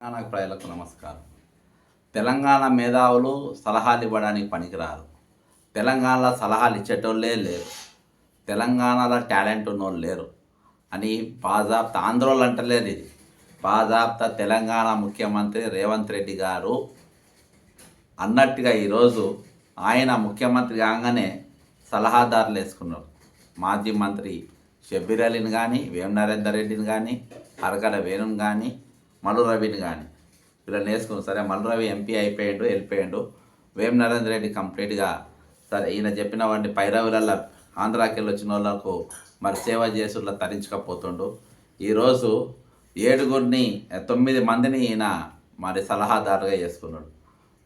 తెలంగాణ ప్రజలకు నమస్కారం. తెలంగాణ మేధావులు సలహాలు ఇవ్వడానికి పనికిరారు. తెలంగాణలో సలహాలు ఇచ్చేటోళ్ళే లేరు. తెలంగాణలో టాలెంట్ ఉన్నోళ్ళు లేరు. అని బాజాప్త ఆంధ్రోళ్ళు అంటలేరు ఇది. బాజాప్త తెలంగాణ ముఖ్యమంత్రి రేవంత్ రెడ్డి గారు అన్నట్టుగా ఈరోజు ఆయన ముఖ్యమంత్రి కాగానే సలహాదారులు వేసుకున్నారు. మాజీ మంత్రి షబ్బీర్ అలీని కానీ వేం నరేందర్ రెడ్డిని కానీ అరకల వేణుని కానీ మల్లు రవిని కానీ వీళ్ళని నేర్చుకుని సరే మల్లు రవి ఎంపీ అయిపోయాడు వెళ్ళిపోయాడు. వేం నరేంద్ర రెడ్డి కంప్లీట్గా సరే ఈయన చెప్పిన వంటి పైరవులలో ఆంధ్రాకి వెళ్ళి వచ్చిన వాళ్ళకు మరి సేవ చేసుల్లో తరించకపోతుండు. ఈరోజు ఏడుగురిని తొమ్మిది మందిని ఈయన మరి సలహాదారుగా చేసుకున్నాడు.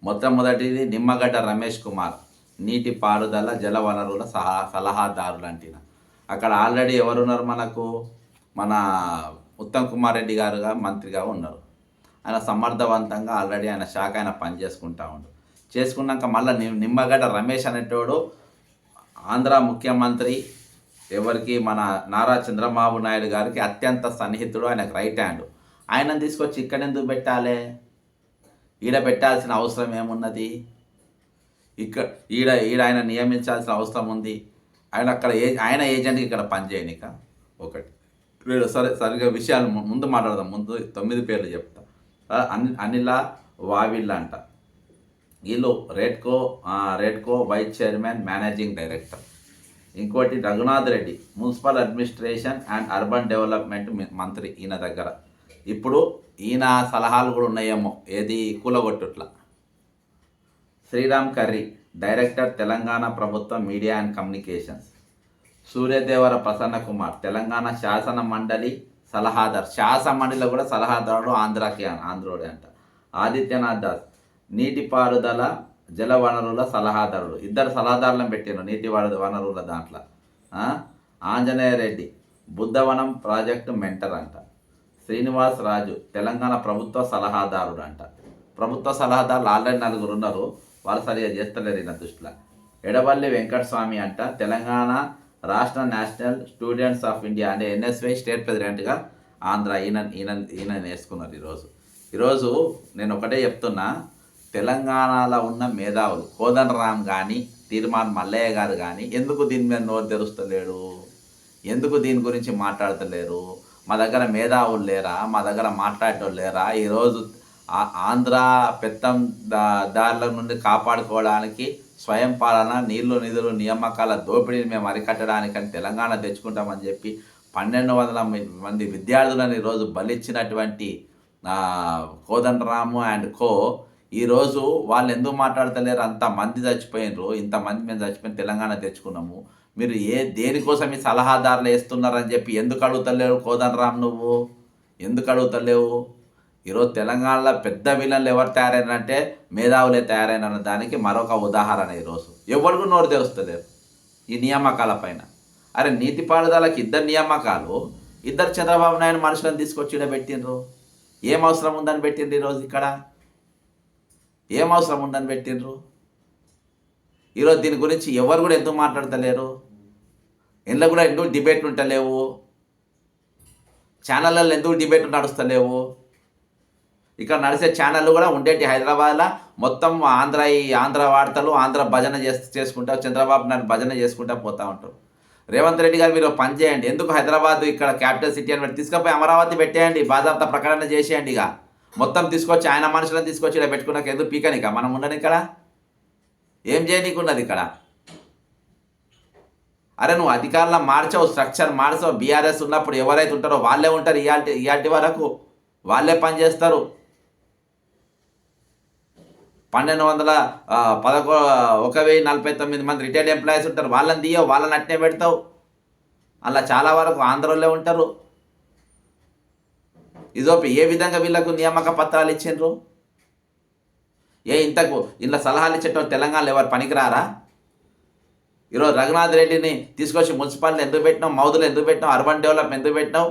మొట్టమొదటిది నిమ్మగడ్డ రమేష్ కుమార్ నీటి పారుదల జల వనరుల సహా సలహాదారులు అంటే అక్కడ ఆల్రెడీ ఎవరున్నారు మనకు? మన ఉత్తమ్ కుమార్ రెడ్డి గారుగా మంత్రిగా ఉన్నారు. ఆయన సమర్థవంతంగా ఆల్రెడీ ఆయన శాఖ ఆయన పని చేసుకుంటా ఉండు. చేసుకున్నాక మళ్ళీ నిమ్మగడ్డ రమేష్ అనేటోడు ఆంధ్ర ముఖ్యమంత్రి ఎవరికి మన నారా చంద్రబాబు నాయుడు గారికి అత్యంత సన్నిహితుడు ఆయనకు రైట్ హ్యాండ్. ఆయనను తీసుకొచ్చి ఇక్కడ ఎందుకు పెట్టాలి? ఈడ పెట్టాల్సిన అవసరం ఏమున్నది? ఇక్కడ ఈడ ఈడ ఆయన నియమించాల్సిన అవసరం ఉంది. ఆయన అక్కడ ఏ ఆయన ఏజెంట్కి ఇక్కడ పనిచేయనిక ఒకటి. సరే సరిగ్గా విషయాలు ముందు మాట్లాడదాం. ముందు తొమ్మిది పేర్లు చెప్తా. అని అనిల వావిళ్ళ అంట. వీళ్ళు REDCO REDCO vice chairman managing director. ఇంకోటి Raghunath Reddy municipal administration and urban development మంత్రి ఈయన దగ్గర. ఇప్పుడు ఈయన సలహాలు కూడా ఉన్నాయేమో. ఏది? కూలగొట్టుట్ల. శ్రీరామ్ కర్రీ డైరెక్టర్ తెలంగాణ ప్రభుత్వం media and communications. Suryadevara Prasanna Kumar Telangana శాసన మండలి సలహాదారు. శాసన మండలిలో కూడా సలహాదారుడు ఆంధ్రాకి ఆంధ్రోడే అంట. ఆదిత్యనాథ్ దాస్ నీటిపారుదల జల వనరుల సలహాదారుడు. ఇద్దరు సలహాదారులను పెట్టారు నీటి వనరుల దాంట్లో. ఆంజనేయ రెడ్డి బుద్ధవనం ప్రాజెక్టు మెంటర్ అంట. శ్రీనివాస్ రాజు తెలంగాణ ప్రభుత్వ సలహాదారుడు అంట. ప్రభుత్వ సలహాదారులు ఆల్రెడీ నలుగురు ఉన్నారు. వాళ్ళు సరిగా చేస్తలేరు ఈయన దృష్టిలో. ఎడవల్లి వెంకటస్వామి అంట తెలంగాణ రాష్ట్ర నేషనల్ స్టూడెంట్స్ ఆఫ్ ఇండియా అంటే ఎన్ఎస్వై స్టేట్ ప్రెసిడెంట్గా ఆంధ్ర ఈయన ఈయన ఈయన వేసుకున్నారు ఈరోజు. ఈరోజు నేను ఒకటే చెప్తున్నా తెలంగాణలో ఉన్న మేధావులు కోదండరామ్ కానీ తీర్మాన్ మల్లయ్య గారు కానీ ఎందుకు దీని మీద నోరు తెరుస్తలేడు ఎందుకు దీని గురించి మాట్లాడతలేరు? మా దగ్గర మేధావులు లేరా? మా దగ్గర మాట్లాడటం లేరా? ఈరోజు ఆ- ఆంధ్ర పెత్తం దా- దారుల నుండి కాపాడుకోవడానికి స్వయం పాలన నీళ్ళు నిధులు నియామకాల దోపిడీని మేము అరికట్టడానికని తెలంగాణ తెచ్చుకుంటామని చెప్పి పన్నెండు వందల మంది విద్యార్థులను ఈరోజు బలిచ్చినటువంటి కోదండరాము అండ్ కో ఈరోజు వాళ్ళు ఎందుకు మాట్లాడతలేరు? అంత మంది చచ్చిపోయినరు. ఇంతమంది మేము చచ్చిపోయిన తెలంగాణ తెచ్చుకున్నాము. మీరు ఏ దేనికోసం ఈ సలహాదారులు వేస్తున్నారని చెప్పి ఎందుకు అడుగుతలేవు కోదండరామ్ నువ్వు? ఎందుకు అడుగుతలేవు? ఈరోజు తెలంగాణలో పెద్ద విలన్లు ఎవరు తయారైనారంటే మేధావులే తయారైన దానికి మరొక ఉదాహరణ ఈరోజు. ఎవరికి నోరు తెరుస్తలేరు ఈ నియామకాల పైన. అరే నీతిపారుదలకి ఇద్దరు నియామకాలు ఇద్దరు చంద్రబాబు నాయుడు మనుషులను తీసుకొచ్చి ఈడ పెట్టిండ్రు. ఏం అవసరం ఉందని పెట్టిండ్రు ఈరోజు ఇక్కడ? ఏం అవసరం ఉందని పెట్టిండ్రు? ఈరోజు దీని గురించి ఎవరు కూడా ఎందుకు మాట్లాడతలేరు? ఇంట్లో కూడా ఎందుకు డిబేట్లు ఉంటలేవు ఛానళ్ళల్లో ఎందుకు డిబేట్లు నడుస్తలేవు? ఇక్కడ నడిచే ఛానళ్ళు కూడా ఉండేటి హైదరాబాద్లో. మొత్తం ఆంధ్ర ఈ ఆంధ్ర వార్తలు ఆంధ్ర భజన చేస్తూ చేసుకుంటా చంద్రబాబు నాయుడు భజన చేసుకుంటా పోతా ఉంటారు. రేవంత్ రెడ్డి గారు మీరు పని చేయండి. ఎందుకు హైదరాబాద్ ఇక్కడ క్యాపిటల్ సిటీ అని తీసుకుపోయి అమరావతి పెట్టేయండి బాధాప్త ప్రకటన చేసేయండి ఇక. మొత్తం తీసుకొచ్చి ఆయన మనుషులను తీసుకొచ్చి ఇలా పెట్టుకున్నాక ఎందుకు పీకనిక? మనం ఉండని ఇక్కడ? ఏం చేయనీకున్నది ఇక్కడ? అరే నువ్వు అధికారంలో మార్చావు స్ట్రక్చర్ మార్చావు. బీఆర్ఎస్ ఉన్నప్పుడు ఎవరైతే ఉంటారో వాళ్ళే ఉంటారు ఇయాల్టి ఇయాల్టి వరకు. వాళ్ళే పని చేస్తారు. పన్నెండు వందల పదకొ ఒక వెయ్యి నలభై తొమ్మిది మంది రిటైర్డ్ ఎంప్లాయీస్ ఉంటారు. వాళ్ళని తీయవు వాళ్ళని అట్నే పెడతావు. అలా చాలా వరకు ఆంధ్రలో ఉంటారు. ఇదోపి ఏ విధంగా వీళ్ళకు నియామక పత్రాలు ఇచ్చిండ్రు? ఏ ఇంతకు ఇలా సలహాలు ఇచ్చేటం తెలంగాణలో ఎవరు పనికిరారా? ఈరోజు రఘునాథ్ రెడ్డిని తీసుకొచ్చి మున్సిపాలిటీ ఎందుకు పెట్టినావు? మౌదులు ఎందుకు పెట్టినావు? అర్బన్ డెవలప్ ఎందుకు పెట్టినావు?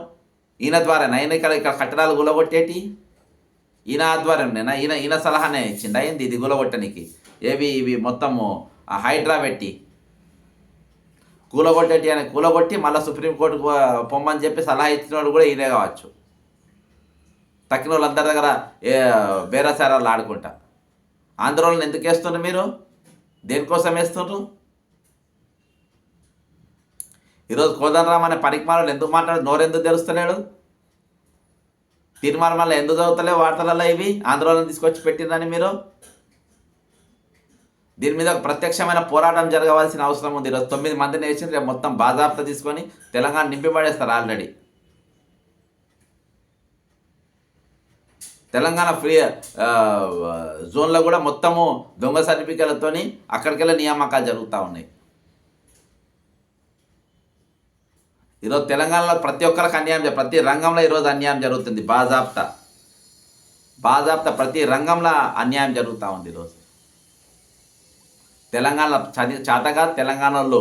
ఈయన ద్వారా నైన్ ఇక్కడ ఇక్కడ కట్టడాలు గులగొట్టేటి ఈయన ఆధ్వర్యం నేను ఈయన ఈయన సలహానే ఇచ్చింది అయింది ఇది గులగొట్టనికి. ఏవి ఇవి మొత్తము హైడ్రా పెట్టి కూలగొట్టేటి అని కూలగొట్టి మళ్ళీ సుప్రీంకోర్టుకు పొమ్మని చెప్పి సలహా ఇచ్చినోడు కూడా ఈయనే కావచ్చు. తక్కిన వాళ్ళందరి దగ్గర ఏ బేరసారాలు ఆడుకుంటా. ఆంధ్రోళన ఎందుకు వేస్తున్నారు మీరు? దేనికోసం వేస్తున్నారు ఈరోజు కోదండరామ్ అనే పనికిమాలను ఎందుకు మాట్లాడు నోరెందుకు తెలుస్తలేడు? తీర్మానం వల్ల ఎందుకు చదువుతలే వార్తలలో ఇవి? ఆందోళన తీసుకొచ్చి పెట్టిందని మీరు? దీని మీద ఒక ప్రత్యక్షమైన పోరాటం జరగవలసిన అవసరం ఉంది. ఈరోజు తొమ్మిది మందిని వేసి రేపు మొత్తం బాజాబ్తా తీసుకొని తెలంగాణ నింపిపడేస్తారు ఆల్రెడీ. తెలంగాణ ఫ్రీ జోన్లో కూడా మొత్తము దొంగ సర్టిఫికేట్లతోని అక్కడికెళ్ళి నియామకాలు జరుగుతూ ఉన్నాయి. ఈరోజు తెలంగాణలో ప్రతి ఒక్కరికి అన్యాయం ప్రతి రంగంలో ఈరోజు అన్యాయం జరుగుతుంది బాజాబ్తా బాజాప్త ప్రతి రంగంలో అన్యాయం జరుగుతూ ఉంది ఈరోజు. తెలంగాణ చది చేతగా తెలంగాణలో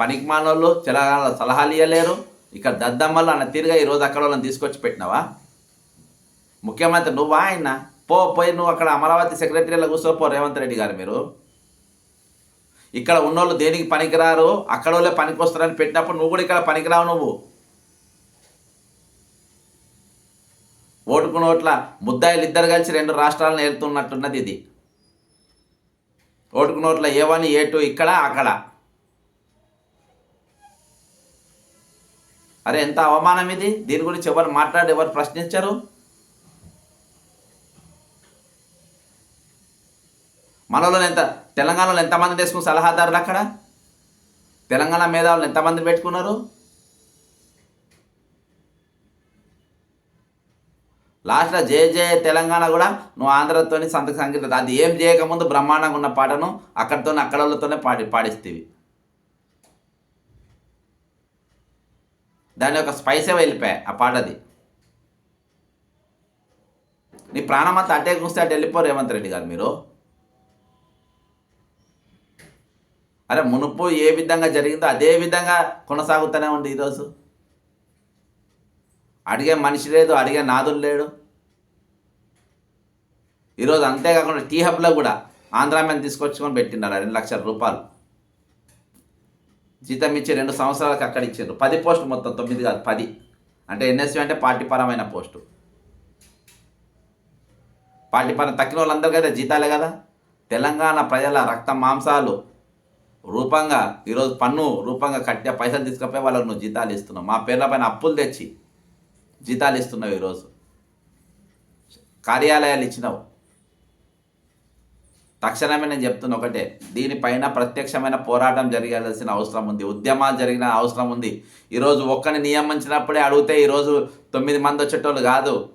పనికి మానోళ్ళు తెలంగాణలో సలహాలు ఇవ్వలేరు ఇక్కడ దద్దమ్మలు అన్న తీరుగా ఈరోజు అక్కడ వాళ్ళని తీసుకొచ్చి పెట్టినావా? ముఖ్యమంత్రి నువ్వా ఆయన? పో పోయి నువ్వు అక్కడ అమరావతి సెక్రటరీలో కూర్చోపో రేవంత్ రెడ్డి గారు మీరు. ఇక్కడ ఉన్నోళ్ళు దేనికి పనికిరారు? అక్కడ వాళ్ళే పనికి వస్తారని పెట్టినప్పుడు నువ్వు కూడా ఇక్కడ పనికిరావు నువ్వు. ఓటుకు నోట్ల ముద్దాయిలు ఇద్దరు కలిసి రెండు రాష్ట్రాలను వెళ్తున్నట్టున్నది ఇది. ఓటుకు నోట్ల ఏ వన్ ఏ టూ ఇక్కడ అక్కడ. అరే ఎంత అవమానం ఇది? దీని గురించి ఎవరు మాట్లాడి ఎవరు ప్రశ్నించరు? మనలో ఎంత తెలంగాణలో ఎంతమంది వేసుకున్న సలహాదారులు అక్కడ? తెలంగాణ మేధావులు ఎంతమంది పెట్టుకున్నారు? లాస్ట్లో జే జే తెలంగాణ కూడా నువ్వు ఆంధ్రతోని సంత సంగీతం అది ఏం చేయకముందు బ్రహ్మాండంగా ఉన్న పాటను అక్కడితో అక్కడ వాళ్ళతోనే పాడి పాడిస్తేవి. దాని యొక్క స్పైసే వెళ్ళిపోయాయి ఆ పాటది. నీ ప్రాణం అంతా అట్టే కూస్తే అటు వెళ్ళిపోరు రేవంత్ రెడ్డి గారు మీరు. అరే మునుపు ఏ విధంగా జరిగిందో అదే విధంగా కొనసాగుతూనే ఉంది ఈరోజు. అడిగే మనిషి లేదు అడిగే నాదులు లేడు. ఈరోజు అంతేకాకుండా టీ హబ్లో కూడా ఆంధ్రా మీద తీసుకొచ్చుకొని పెట్టినారు రెండు లక్షల రూపాయలు. జీతం ఇచ్చి రెండు సంవత్సరాలకు అక్కడ ఇచ్చారు పది పోస్టు మొత్తం తొమ్మిది కాదు పది. అంటే ఎన్ఎస్సీ అంటే పార్టీ పరమైన పోస్టు. పార్టీ పరం తక్కిన వాళ్ళందరికీ అయితే జీతాలే కదా. తెలంగాణ ప్రజల రక్త మాంసాలు రూపంగా ఈరోజు పన్ను రూపంగా కట్టే పైసలు తీసుకపోయి వాళ్ళకు నువ్వు జీతాలు ఇస్తున్నావు. మా పేర్ల పైన అప్పులు తెచ్చి జీతాలు ఇస్తున్నావు ఈరోజు. కార్యాలయాలు ఇచ్చినావు. తక్షణమే నేను చెప్తున్నా ఒకటే దీనిపైన ప్రత్యక్షమైన పోరాటం జరగాల్సిన అవసరం ఉంది. ఉద్యమాలు జరిగిన అవసరం ఉంది. ఈరోజు ఒక్కని నియమించినప్పుడే అడిగితే ఈరోజు తొమ్మిది మంది వచ్చేటోళ్ళు కాదు.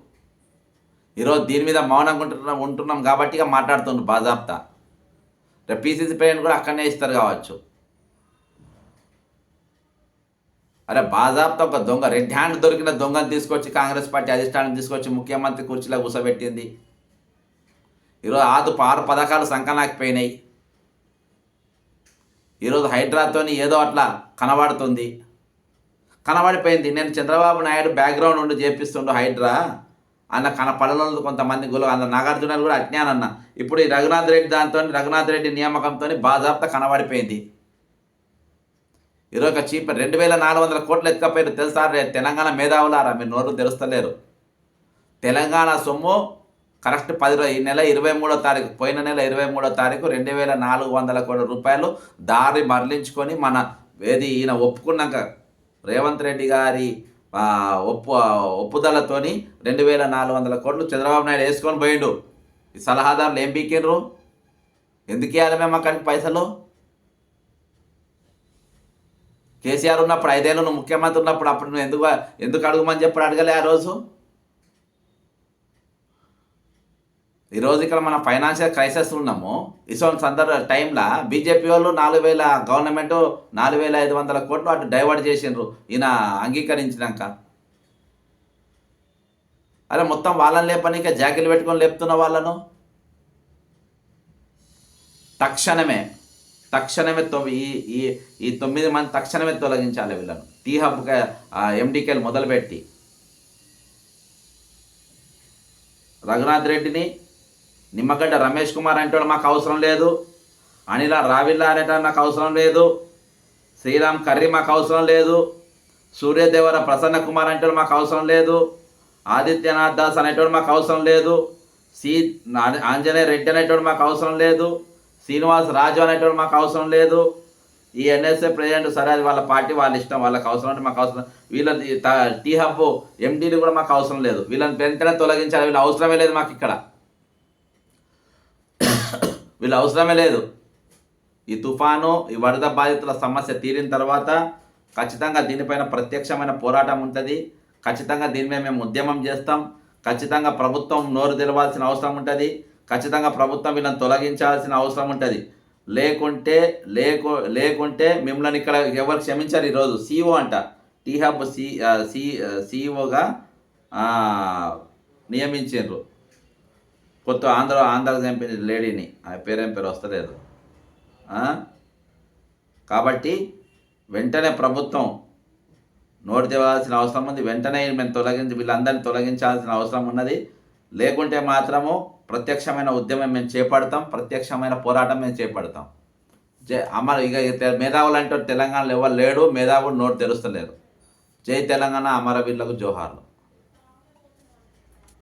ఈరోజు దీని మీద మౌనంగా ఉంటున్నాం ఉంటున్నాం కాబట్టి ఇక మాట్లాడుతున్నాం రేపు పీసీసీ ప్లేయర్ని కూడా అక్కడనే ఇస్తారు కావచ్చు. అరే బాజాబ్తో ఒక దొంగ రెడ్ హ్యాండ్ దొరికిన దొంగను తీసుకొచ్చి కాంగ్రెస్ పార్టీ అధిష్టానం తీసుకొచ్చి ముఖ్యమంత్రి కుర్చీలో కూర్చోబెట్టింది. ఈరోజు ఆదు ఆరు పథకాలు సంకనాకిపోయినాయి ఈరోజు హైడ్రాతోని ఏదో అట్లా కనబడుతుంది. కనబడిపోయింది. నేను చంద్రబాబు నాయుడు బ్యాక్గ్రౌండ్ నుండి చేపిస్తుండు హైడ్రా. అన్న కనపడలేదు కొంతమంది గులు అన్న నాగార్జున కూడా అజ్ఞానన్న. ఇప్పుడు ఈ రఘునాథ్ రెడ్డి దాంతో రఘునాథ్ రెడ్డి నియామకంతో బాధాప్త కనబడిపోయింది. ఈరోజు ఒక చీప్ రెండు వేల నాలుగు వందల కోట్లు ఎత్తుకపోయారు తెలుసా? రే తెలంగాణ మేధావులారా మీరు నోరు తెలుస్తలేరు తెలంగాణ సొమ్ము కరెక్ట్ పది ఈ నెల ఇరవై మూడో తారీఖు పోయిన నెల ఇరవై మూడో తారీఖు రెండు వేల నాలుగు వందల కోట్ల రూపాయలు దారి మరలించుకొని మన ఏది ఈయన ఒప్పుకున్నాక రేవంత్ రెడ్డి గారి ఒప్పు ఒప్పుదలతోని రెండు వేల నాలుగు వందల కోట్లు చంద్రబాబు నాయుడు వేసుకొని పోయిండు. ఈ సలహాదారులు ఏం పీకిండ్రు? ఎందుకు ఇవ్వాలి మేము అక్కడికి పైసలు? కేసీఆర్ ఉన్నప్పుడు ఐదేళ్ళు నువ్వు ముఖ్యమంత్రి ఉన్నప్పుడు అప్పుడు నువ్వు ఎందుకు ఎందుకు అడుగుమని చెప్పి అడగలే ఆ రోజు? ఈరోజు ఇక్కడ మన ఫైనాన్షియల్ క్రైసిస్ ఉన్నాము. ఇటువంటి సందర్భ టైంలో బీజేపీ వాళ్ళు నాలుగు వేల గవర్నమెంట్ నాలుగు వేల ఐదు వందల కోట్లు అటు డైవర్ట్ చేసిండ్రు. ఈయన అంగీకరించినాక. అరే మొత్తం వాళ్ళని లేపనీక జాకెలు పెట్టుకొని లేపుతున్న వాళ్ళను? తక్షణమే తక్షణమే తొమ్మిది ఈ ఈ ఈ తొమ్మిది మంది తక్షణమే తొలగించాలి వీళ్ళను. టీ హబ్ ఎండికేలు మొదలుపెట్టి. రఘునాథ్ రెడ్డిని నిమ్మగడ్డ రమేష్ కుమార్ అంటే మాకు అవసరం లేదు. అనిల రావిల్లా అనేట నాకు అవసరం లేదు. శ్రీరామ్ కర్రీ మాకు అవసరం లేదు. సూర్యదేవర ప్రసన్న కుమార్ అంటే మాకు అవసరం లేదు. ఆదిత్యనాథ్ దాస్ అనేటోడు మాకు అవసరం లేదు. సి ఆంజనేయ రెడ్డి అనేటోడు మాకు అవసరం లేదు. శ్రీనివాస్ రాజు అనేటోడు మాకు అవసరం లేదు. ఈ ఎన్ఎస్ఏ ప్రెసిడెంట్ సరే అది వాళ్ళ పార్టీ వాళ్ళ ఇష్టం వాళ్ళకి అవసరం అంటే మాకు అవసరం. వీళ్ళ టీ హబ్ ఎండీలు కూడా మాకు అవసరం లేదు. వీళ్ళని పెంచడం తొలగించాలి వీళ్ళ అవసరమే లేదు మాకు ఇక్కడ. వీళ్ళ అవసరమే లేదు. ఈ తుఫాను ఈ వరద బాధితుల సమస్య తీరిన తర్వాత ఖచ్చితంగా దీనిపైన ప్రత్యక్షమైన పోరాటం ఉంటుంది. ఖచ్చితంగా దీని మీద మేము ఉద్యమం చేస్తాం. ఖచ్చితంగా ప్రభుత్వం నోరు తెరవాల్సిన అవసరం ఉంటుంది. ఖచ్చితంగా ప్రభుత్వం వీళ్ళని తొలగించాల్సిన అవసరం ఉంటుంది. లేకుంటే లేకు లేకుంటే మిమ్మల్ని ఇక్కడ ఎవరు క్షమించారు ఈరోజు? సీఓ అంట. టీ హబ్ సి సి సిఇఓగా నియమించారు కొత్త ఆంధ్ర ఆంధ్ర చంపిన లేడీని. ఆ పేరేం పేరు వస్తలేదు. కాబట్టి వెంటనే ప్రభుత్వం నోటి తెవాల్సిన అవసరం ఉంది. వెంటనే మేము తొలగించి వీళ్ళందరినీ తొలగించాల్సిన అవసరం ఉన్నది. లేకుంటే మాత్రము ప్రత్యక్షమైన ఉద్యమం మేము చేపడతాం. ప్రత్యక్షమైన పోరాటం మేము చేపడతాం. జై అమర ఇక మేధావులు అంటే తెలంగాణలో ఎవరు లేడు. మేధావులు నోటు తెరుస్తలేరు జై తెలంగాణ అమరవీరులకు జోహార్లు.